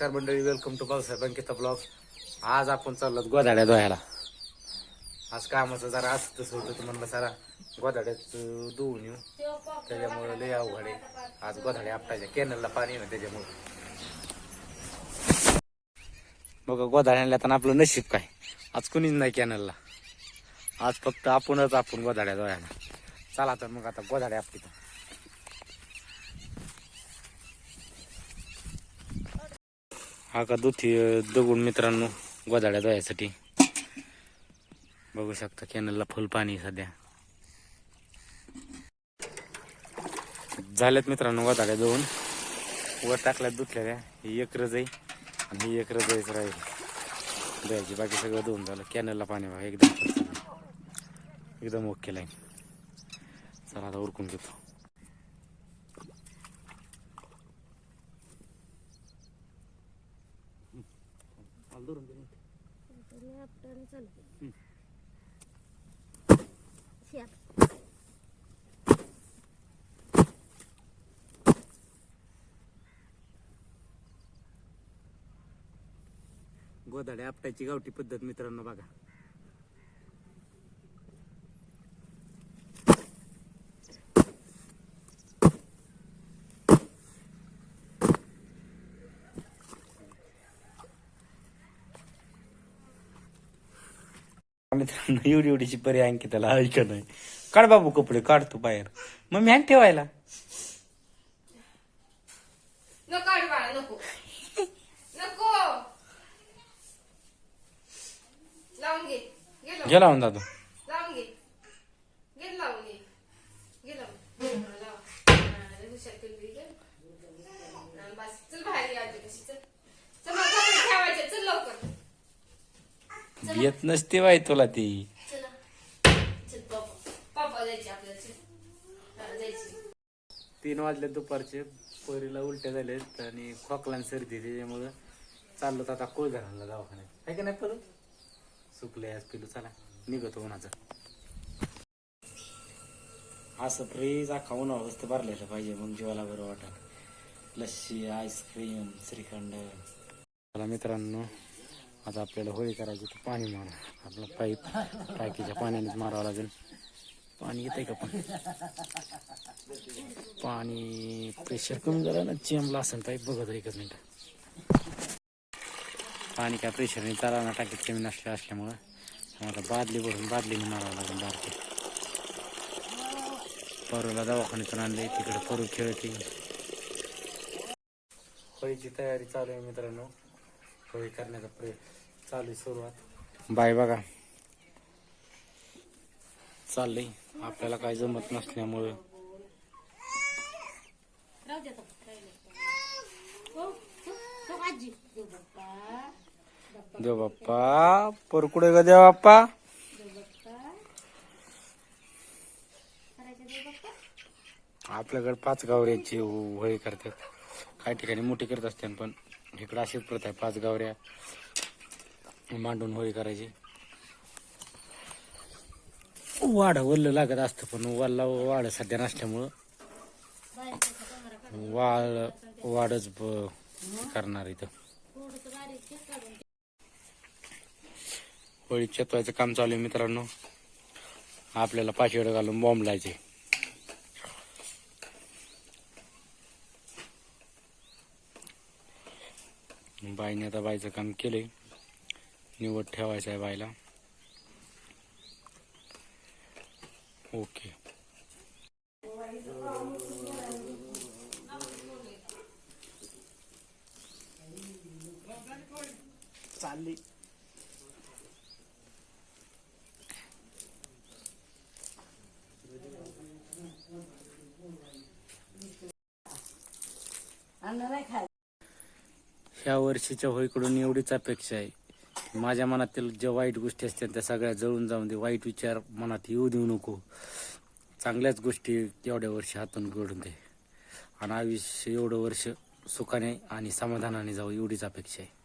नमस्कार मंडळी welcome to पावसाहेब अंकिता ब्लॉग आज आपण चाललो गोधाड्या धुवायला. आज कामाचं जरा असं तसं होतं तर म्हणलं सारा गोधाड्यात धुवून येऊ. त्याच्यामुळे लय अवघड आहे. आज गोधाड्या आपटायच्या. कॅनलला पाणी आहे ना त्याच्यामुळे. बघा गोधाड्याला तर आपलं नशीब काय? आज कुणीच नाही कॅनलला. आज फक्त आपणच आपण गोधाड्या धुवायला. चला तर मग आता गोधाड्या आपली हा का दुथी दगड मित्रांनो गोदाड्या धुवायसाठी बघू शकता कॅनलला फुल पाणी सध्या. झाल्यात मित्रांनो गोदाड्या दोन वर टाकल्यात धुतल्या ही एक रज आहे आणि ही एक रजईच राहील द्यायची बाकी सगळं दोन झालं. कॅनलला पाणी बघा एकदम एकदम ओके लाईन चला आता उरकून घेतो. गोदाड्या आपटायची गावठी पद्धत मित्रांनो बघा. मित्रांनो एवढी एवढीची परी आणखी त्याला ऐक नाही. काढ बाबू कपडे काढ तू बाहेर. मग मी ठेवायला. घे. लावून. गेला म्हणून दादू. येत नसते बाई तुला ती. तीन वाजले दुपारचे. पोरीला उलट्या झालेत आणि खोकला आणि सर्दी त्याच्यामुळं चाललो तर आता कोळ घराला दवाखान्यात. आहे का नाही परत? सुकले आज पिलू चला. निघतो उन्हाचं. असं फ्रीज अख्खा उन्हाळा वस्तू भरलेलं पाहिजे मग जीवाला बरं वाटत. Lassi ice cream shrikhand. चला मित्रांनो आता आपल्याला होळी करायची तर पाणी मारा. आपला पाईप टाकीच्या पाण्यानेच मारावं लागेल. पाणी येतंय का पण? पाणी प्रेशर कमी झालं ना चेंबला असेल पाईप बघत एकच मिनिट. पाणी काय प्रेशरने चाला ना टाकीत कमी नसल्या असल्यामुळं आता बादली भरून बादलीने मारावं लागेल बारके. परूला दवाखान्यातून आणले तिकडे परू खेळते. होळीची तयारी चालू आहे मित्रांनो. होळी करण्याचा प्रय चालू आहे सुरुवात. बाय बघा. चाललंय. आपल्याला काय जमत नसल्यामुळं. हो, हो, हो, हो. देव बाप्पा. पर कुठे ग देव बाप्पा. आपल्याकडे पाच गावऱ्याची होळी करतात. काही ठिकाणी मोठी करत असते पण. इकडं अशीच प्रथा आहे पाच गावऱ्या. मांडून होळी करायची. वाढ वल्ल लागत असतं पण वाला वाढ सध्या नसल्यामुळं वाळ वाढच ब- करणार इथं. होळी चेतवायचं काम चालू आहे मित्रांनो. आपल्याला पाचवेळ घालून बॉम्ब लायचे बाईने आता बाईचं काम केलंय. निवड ठेवायचं आहे बाईला. ओके. चालली. ह्या वर्षीच्या होळीकडून एवढीच अपेक्षा आहे. माझ्या मनातील ज्या वाईट गोष्टी असतात त्या सगळ्या जळून जाऊन दे. वाईट विचार मनात येऊ देऊ नको. चांगल्याच गोष्टी एवढ्या वर्षी हातून घडून दे. आणि आयुष्य एवढं वर्ष सुखाने आणि समाधानाने जाऊ एवढीच अपेक्षा आहे.